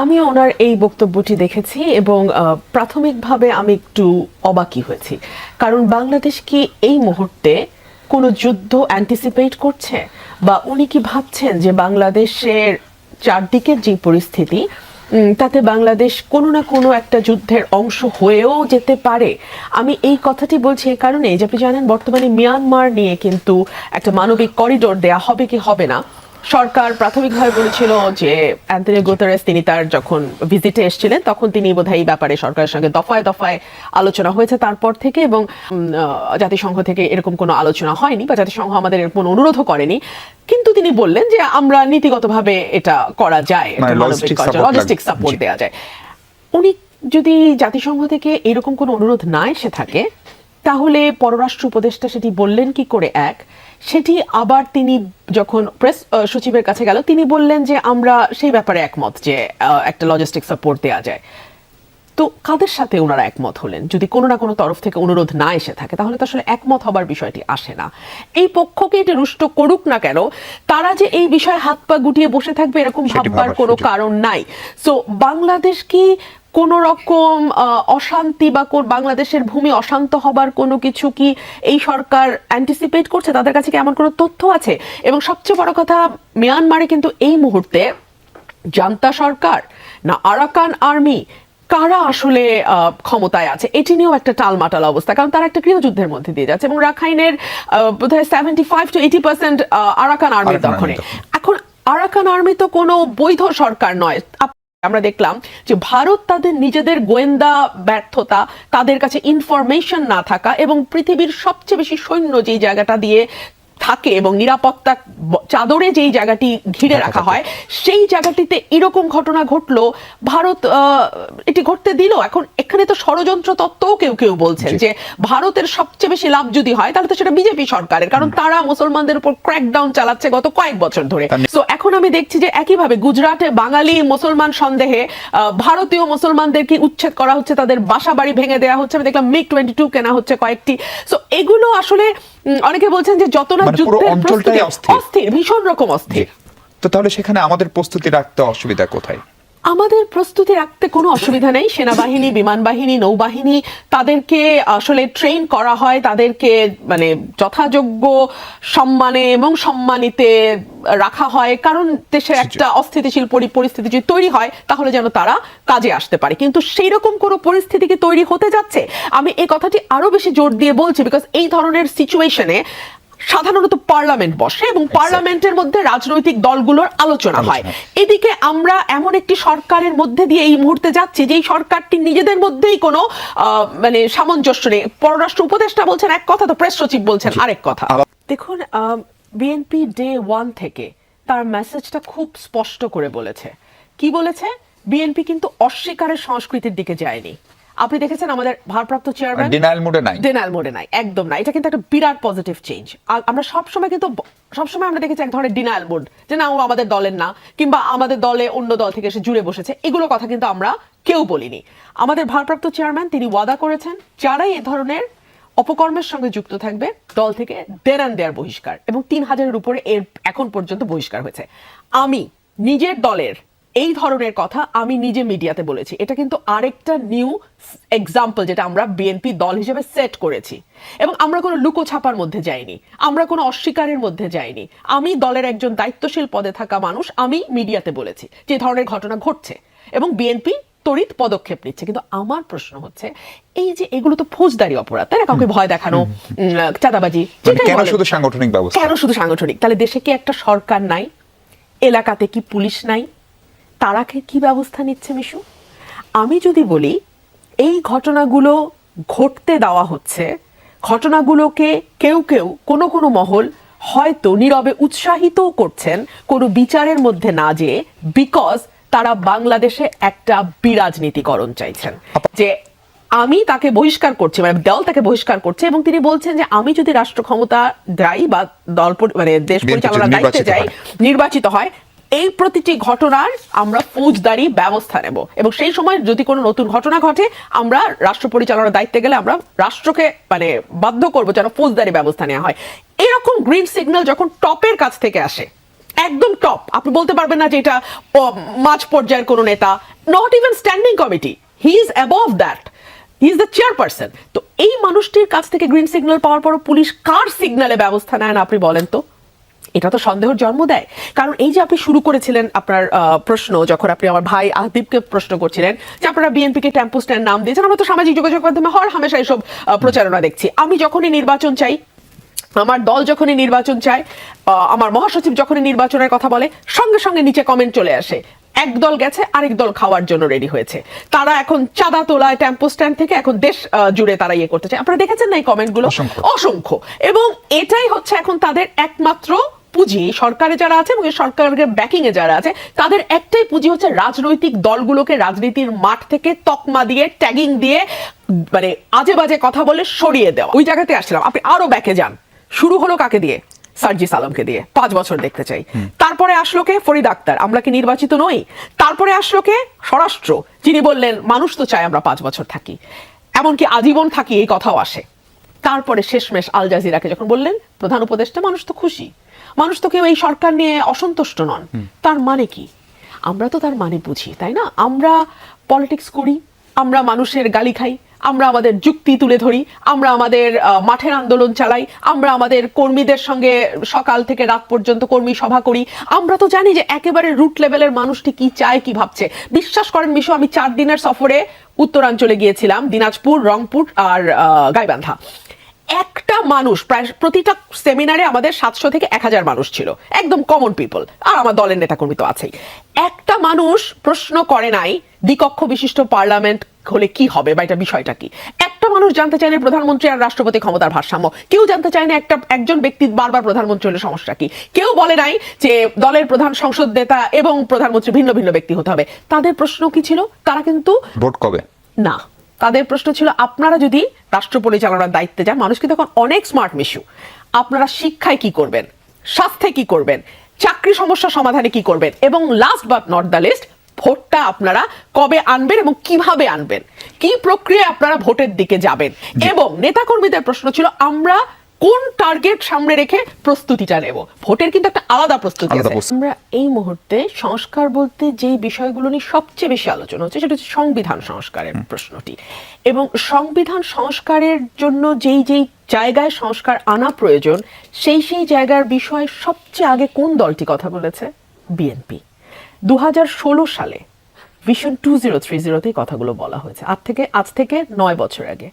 আমি ওনার এই বক্তব্যটি দেখেছি এবং প্রাথমিকভাবে আমি একটু অবাকি হয়েছি। কারণ বাংলাদেশ কি এই মুহূর্তে কোনো যুদ্ধ অ্যান্টিসিপেট করছে? বা উনি কি ভাবছেন যে বাংলাদেশের চারদিকের যে পরিস্থিতি তাতে বাংলাদেশ কোনো না কোনো একটা যুদ্ধের অংশ হয়েও যেতে পারে? আমি এই কথাটি বলছি এই কারণে যে আপনি জানেন, বর্তমানে মিয়ানমার নিয়ে কিন্তু একটা মানবিক করিডোর দেয়া হবে কি হবে না সরকার প্রাথমিকভাবে বলেছিল যে অ্যান্টনি গুতারেস তিনি তার যখন ভিজিটে এসেছিলেন তখন তিনি বোধহয় এই ব্যাপারে সরকারের সঙ্গে দফায় দফায় আলোচনা হয়েছে তারপর থেকে এবং জাতিসংঘ থেকে এরকম কোনো আলোচনা হয়নি বা জাতিসংঘ আমাদের এরকম কোনো অনুরোধও করেনি। কিন্তু তিনি বললেন যে আমরা নীতিগতভাবে এটা করা যায়। লজিস্টিক সাপোর্ট দেওয়া যায়। উনি যদি জাতিসংঘ থেকে এরকম কোনো অনুরোধ না এসে থাকে তাহলে পররাষ্ট্র উপদেষ্টা সেটি বললেন কি করে এক সেটি আবার তিনি যখন প্রেস সচিবের কাছে গেল তিনি বললেন যে আমরা সেই ব্যাপারে একমত যে একটা লজিস্টিক সাপোর্ট দেওয়া যায়। তো কাদের সাথে ওনারা একমত হলেন? যদি কোনো না কোনো তরফ থেকে অনুরোধ না এসে থাকে তাহলে তো আসলে একমত হবার বিষয়টি আসে না। এই পক্ষকে এটা রুষ্ট করুক না কেন তারা যে এই বিষয়ে হাত পা গুটিয়ে বসে থাকবে এরকম ভাববার কোনো কারণ নাই। সো বাংলাদেশ কি কোন রকম অশান্তি বা কোন বাংলাদেশের ভূমি অশান্ত হবার কোনো কিছু কি এই সরকার অ্যান্টিসিপেট করছে? তাদের কাছে কি এমন কোনো তথ্য আছে? এবং সবচেয়ে বড় কথা মিয়ানমারে কিন্তু এই মুহূর্তে জান্তা সরকার না আরাকান আর্মি কারা আসলে আহ, ক্ষমতায় আছে? এটি নিয়েও একটা টালমাটাল অবস্থা কারণ তারা একটা গৃহযুদ্ধের মধ্যে দিয়ে যাচ্ছে এবং রাখাইনের বোধহয় seventy five to eighty percent Arakan আর্মির দখলে। এখন আরাকান আর্মি তো কোনো বৈধ সরকার নয়। আমরা দেখলাম যে ভারত তাদের নিজেদের গোয়েন্দা ব্যর্থতা, তাদের কাছে ইনফরমেশন না থাকা এবং পৃথিবীর সবচেয়ে বেশি সৈন্য যেই জায়গাটা দিয়ে থাকে এবং নিরাপত্তা চাদরে যেই জায়গাটি ঘিরে রাখা হয় সেই জায়গাটিতে এরকম ঘটনা ঘটলো। ভারত এটি ঘটতে দিল। এখন এখানে তো ষড়যন্ত্র তত্ত্বও কেউ কেউ বলছেন যে ভারতের সবচেয়ে বেশি লাভ যদি হয় তাহলে তো সেটা বিজেপি সরকারের কারণ তারা মুসলমানদের উপর ক্র্যাকডাউন চালাচ্ছে গত কয়েক বছর ধরে। তো এখন আমি দেখছি যে একইভাবে গুজরাটে বাঙালি মুসলমান সন্দেহে আহ, ভারতীয় মুসলমানদেরকে উচ্ছেদ করা হচ্ছে তাদের বাসা বাড়ি ভেঙে দেওয়া হচ্ছে। আমি দেখলাম মিগ টোয়েন্টি টু কেনা হচ্ছে কয়েকটি। সো এগুলো আসলে অনেকে বলছেন যে যত না মানে যুদ্ধের প্রস্তুতি- অস্থির। অস্থির ভীষণ রকম অস্থির। তো তাহলে সেখানে আমাদের প্রস্তুতি রাখতে অসুবিধা কোথায়? আমাদের প্রস্তুতি রাখতে কোনো অসুবিধা নেই। সেনাবাহিনী বিমান বাহিনী নৌবাহিনী তাদেরকে আসলে ট্রেন করা হয় তাদেরকে মানে যথাযোগ্য সম্মানে এবং সম্মানিতে রাখা হয়। কারণ দেশের একটা অস্থিতিশীল পরি- পরিস্থিতি যদি তৈরি হয় তাহলে যেন তারা কাজে আসতে পারে। কিন্তু সেই রকম কোনো পরিস্থিতি কি তৈরি হতে যাচ্ছে? আমি এই কথাটি আরও বেশি জোর দিয়ে বলছি বিকজ এই ধরনের সিচুয়েশনে সাধারণত পার্লামেন্ট বসে এবং পার্লামেন্টের মধ্যে রাজনৈতিক দলগুলোর আলোচনা হয়। এদিকে আমরা এমন একটি সরকারের মধ্যে দিয়ে এই মুহূর্তে যাচ্ছি যে সরকারটি নিজেদের মধ্যেই কোনো মানে সামঞ্জস্য নেই। পররাষ্ট্র উপদেষ্টা বলছেন এক কথা তো প্রেস সচিব বলছেন আরেক কথা। দেখুন বিএনপি ডে ওয়ান থেকে তার মেসেজটা খুব স্পষ্ট করে বলেছে। কি বলেছে? বিএনপি কিন্তু অস্বীকারের সংস্কৃতির দিকে যায়নি। আপনি দেখেছেন আমাদের ভারপ্রাপ্ত চেয়ারম্যান ডিনাইল মুডে নাই। ডেনাল মোডে নাই একদম না এটা কিন্তু একটা বিরাট পজিটিভ চেঞ্জ আমরা সবসময় কিন্তু ব- সবসময় আমরা দেখেছি এক ধরনের ডিনায়াল মোড যে না ও আমাদের দলের না কিংবা আমাদের দলে অন্য দল থেকে এসে জুড়ে বসেছে। এগুলো কথা কিন্তু আমরা কেউ বলিনি। আমাদের ভারপ্রাপ্ত চেয়ারম্যান তিনি ওয়াদা করেছেন যারাই এ ধরনের অপকর্মের সঙ্গে যুক্ত থাকবে দল থেকে দেনান দেয়ার বহিষ্কার এবং তিন হাজারের উপরে এর এখন পর্যন্ত বহিষ্কার হয়েছে। আমি নিজের দলের এই ধরনের কথা আমি নিজে মিডিয়াতে বলেছি। এটা কিন্তু আরেকটা নিউ এক্সাম্পল যেটা আমরা বিএনপি দল হিসেবে সেট করেছি। এবং আমরা কোনো লুকো ছাপার মধ্যে যাইনি। আমরা কোনো অস্বীকারের মধ্যে যাইনি। আমি দলের একজন দায়িত্বশীল পদে থাকা মানুষ আমি মিডিয়াতে বলেছি যে ধরনের ঘটনা ঘটছে। এবং বিএনপি তড়িৎ পদক্ষেপ নিচ্ছে। কিন্তু আমার প্রশ্ন হচ্ছে এই যে এগুলো তো ফৌজদারি অপরাধ তাই না? কাউকে ভয় দেখানো চাঁদাবাজি মানে কেন শুধু সাংগঠনিক ব্যবস্থা? কেন শুধু সাংগঠনিক? তাহলে দেশে কি একটা সরকার নাই? এলাকাতে কি পুলিশ নাই? তারা কি- ব্যবস্থা নিচ্ছে মিশু? আমি যদি বলি এই ঘটনাগুলো ঘটতে দেওয়া হচ্ছে ঘটনাগুলোকে কেউ কেউ কোনো কোনো মহল হয়তো নীরবে উৎসাহিতও করছেন কোনো বিচারের মধ্যে না যেয়ে বিকজ তারা বাংলাদেশে একটা বিরাজনীতিকরণ চাইছেন। যে আমি তাকে বহিষ্কার করছি মানে দল তাকে বহিষ্কার করছে এবং তিনি বলছেন যে আমি যদি রাষ্ট্র ক্ষমতা যাই বা দল মানে দেশ বিএনপি পরিচালনার দায়িত্বে যাই নির্বাচিত হয় এই প্রতিটি ঘটনার আমরা ফৌজদারি ব্যবস্থা নেব। এবং সেই সময় যদি কোনো নতুন ঘটনা ঘটে, আমরা রাষ্ট্র পরিচালনার দায়িত্বে গেলে আমরা রাষ্ট্রকে মানে বাধ্য করব যেন ফৌজদারি ব্যবস্থা নেওয়া হয়। এরকম গ্রিন সিগন্যাল যখন টপের কাছ থেকে আসে, একদম টপ, আপনি বলতে পারবেন না যে এটা মাঝ পর্যায়ের কোনো নেতা not even standing committee he is above that he is the chairperson তো এই মানুষটির কাছ থেকে গ্রিন সিগন্যাল পাওয়ার পর পুলিশ কার সিগন্যালে ব্যবস্থা নেয় না, আপনি বলেন তো? এটা তো সন্দেহের জন্ম দেয়। কারণ এই যে আপনি শুরু করেছিলেন আপনার প্রশ্ন যখন আপনি আমার ভাই আহদীপকে প্রশ্ন করছিলেন যে আপনারা বিএনপিকে টেম্পো স্ট্যান্ড নাম দিয়েছেন আমরা তো সামাজিক যোগাযোগ মাধ্যমে হর হামেশা এইসব আহ, প্রচারণা দেখছি। আমি যখনই নির্বাচন চাই আমার দল যখনই নির্বাচন চায় আমার মহাসচিব যখনই নির্বাচনের কথা বলে সঙ্গে সঙ্গে নিচে কমেন্ট চলে আসে। এক দল গেছে আরেক দল খাওয়ার জন্য রেডি হয়েছে। তারা এখন চাঁদা তোলায় টেম্পো স্ট্যান্ড থেকে এখন দেশ জুড়ে তারা ইয়ে করতে চায়। আপনারা দেখেছেন না এই কমেন্টগুলো। অসংখ্য। এবং এটাই হচ্ছে এখন তাদের একমাত্র পুঁজি সরকারে যারা আছে এবং সরকারের ব্যাকিং এ যারা আছে তাদের একটাই পুঁজি হচ্ছে রাজনৈতিক দলগুলোকে রাজনীতির মাঠ থেকে তকমা দিয়ে ট্যাগিং দিয়ে মানে আজে বাজে কথা বলে সরিয়ে দেওয়া। ওই জায়গাতে আসছিলাম আপনি আরও ব্যাকে যান। শুরু হলো কাকে দিয়ে? সার্জি সালামকে দিয়ে। পাঁচ বছর দেখতে চাই। তারপরে আসলো কে? ফরিদ আক্তার। আমরা কি নির্বাচিত নই? তারপরে আসলো কে? স্বরাষ্ট্র। যিনি বললেন মানুষ তো চায় আমরা পাঁচ বছর থাকি। এমনকি আজীবন থাকি এই কথাও আসে। তারপরে শেষমেশ আল জাজিরাকে যখন বললেন প্রধান উপদেষ্টা মানুষ তো খুশি। মানুষ তো কেউ এই সরকার নিয়ে অসন্তুষ্ট নন। তার মানে কি? আমরা তো তার মানে বুঝি তাই না? আমরা পলিটিক্স করি আমরা মানুষের গালি খাই আমরা আমাদের যুক্তি তুলে ধরি আমরা আমাদের মাঠের আন্দোলন চালাই আমরা আমাদের কর্মীদের সঙ্গে সকাল থেকে রাত পর্যন্ত কর্মী সভা করি। আমরা তো জানি যে একেবারে রুট লেভেলের মানুষটি কি চায় কি ভাবছে। বিশ্বাস করেন বিষয় আমি চার দিনের সফরে উত্তরাঞ্চলে গিয়েছিলাম দিনাজপুর রংপুর আর গাইবান্ধা। একটা মানুষ প্রায় প্রতিটা সেমিনারে আমাদের সাতশো থেকে এক হাজার মানুষ ছিল। একদম কমন পিপল আর আমার দলের নেতাকর্মী তো আছেই। একটা মানুষ প্রশ্ন করে নাই দ্বিকক্ষ বিশিষ্ট পার্লামেন্ট হলে কি হবে বা এটা বিষয়টা কি? একটা মানুষ জানতে চায় না প্রধানমন্ত্রী আর রাষ্ট্রপতি ক্ষমতার ভারসাম্য। কেউ জানতে চায় না একটা একজন ব্যক্তি বারবার প্রধানমন্ত্রী হলে সমস্যা কি? কেউ বলে নাই যে দলের প্রধান সংসদ নেতা এবং প্রধানমন্ত্রী ভিন্ন ভিন্ন ব্যক্তি হতে হবে। তাদের প্রশ্ন কি ছিল? তারা কিন্তু ভোট কবে? না। তাদের প্রশ্ন ছিল আপনারা যদি রাষ্ট্র পরিচালনার দায়িত্বে যান মানুষ কিন্তু এখন অনেক স্মার্ট মিশু। আপনারা শিক্ষায় কি করবেন? স্বাস্থ্যে কি করবেন? চাকরি সমস্যা সমাধানে কি করবেন? এবং last but not the least ভোটটা আপনারা কবে আনবেন এবং কীভাবে আনবেন? কি প্রক্রিয়ায় আপনারা ভোটের দিকে যাবেন? এবং নেতাকর্মীদের প্রশ্ন ছিল আমরা কোন টার্গেট সামনে রেখে প্রস্তুতিটা নেব? ভোটের কিন্তু একটা আলাদা প্রস্তুতি আছে। আমরা এই মুহূর্তে সংস্কার বলতে যেই বিষয়গুলো নিয়ে সবচেয়ে বেশি আলোচনা হচ্ছে সেটা হচ্ছে সংবিধান সংস্কারের প্রশ্নটি। এবং সংবিধান সংস্কারের জন্য যেই যেই জায়গায় সংস্কার আনা প্রয়োজন সেই সেই জায়গার বিষয়ে সবচেয়ে আগে কোন দলটি কথা বলেছে? বিএনপি দু হাজার ষোলো সালে ভিশন টু জিরো থ্রি জিরোতেই কথাগুলো বলা হয়েছে। আজ থেকে আজ থেকে নয় বছর আগে।